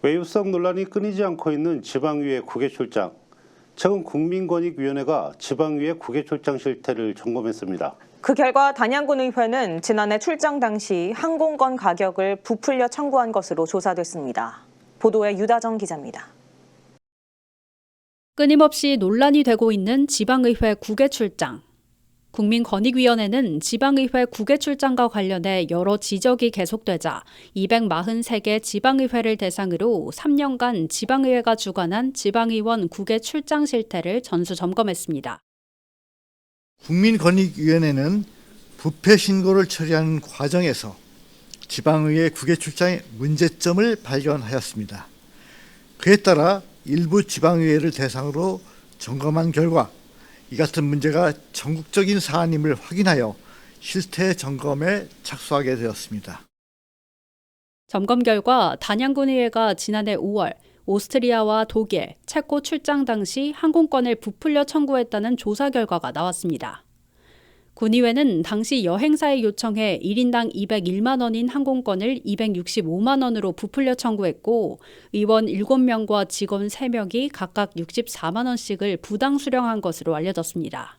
외유성 논란이 끊이지 않고 있는 지방의회 국외 출장. 최근 국민권익위원회가 지방의회 국외 출장 실태를 점검했습니다. 그 결과 단양군 의회는 지난해 출장 당시 항공권 가격을 부풀려 청구한 것으로 조사됐습니다. 보도에 유다정 기자입니다. 끊임없이 논란이 되고 있는 지방의회 국외 출장. 국민권익위원회는 지방의회 국외 출장과 관련해 여러 지적이 계속되자 243개 지방의회를 대상으로 3년간 지방의회가 주관한 지방의원 국외 출장 실태를 전수 점검했습니다. 국민권익위원회는 부패 신고를 처리하는 과정에서 지방의회 국외 출장의 문제점을 발견하였습니다. 그에 따라 일부 지방의회를 대상으로 점검한 결과 이 같은 문제가 전국적인 사안임을 확인하여 실태 점검에 착수하게 되었습니다. 점검 결과 단양군의회가 지난해 5월 오스트리아와 독일, 체코 출장 당시 항공권을 부풀려 청구했다는 조사 결과가 나왔습니다. 군의회는 당시 여행사에 요청해 1인당 201만 원인 항공권을 265만 원으로 부풀려 청구했고 의원 7명과 직원 3명이 각각 64만 원씩을 부당 수령한 것으로 알려졌습니다.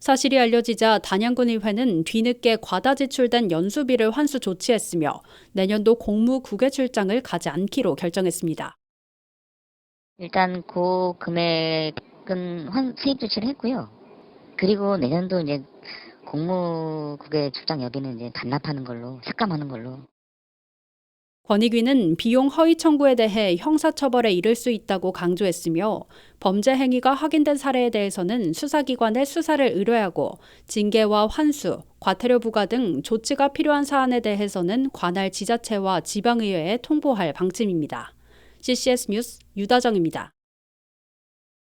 사실이 알려지자 단양군의회는 뒤늦게 과다 지출된 연수비를 환수 조치했으며 내년도 공무 국외 출장을 가지 않기로 결정했습니다. 일단 그 금액은 환, 수입 조치를 했고요. 그리고 내년도 이제 공무국의 출장 여기는 이제 반납하는 걸로 삭감하는 걸로 권익위는 비용 허위 청구에 대해 형사처벌에 이를 수 있다고 강조했으며 범죄 행위가 확인된 사례에 대해서는 수사기관에 수사를 의뢰하고 징계와 환수, 과태료 부과 등 조치가 필요한 사안에 대해서는 관할 지자체와 지방의회에 통보할 방침입니다. CCS 뉴스 유다정입니다.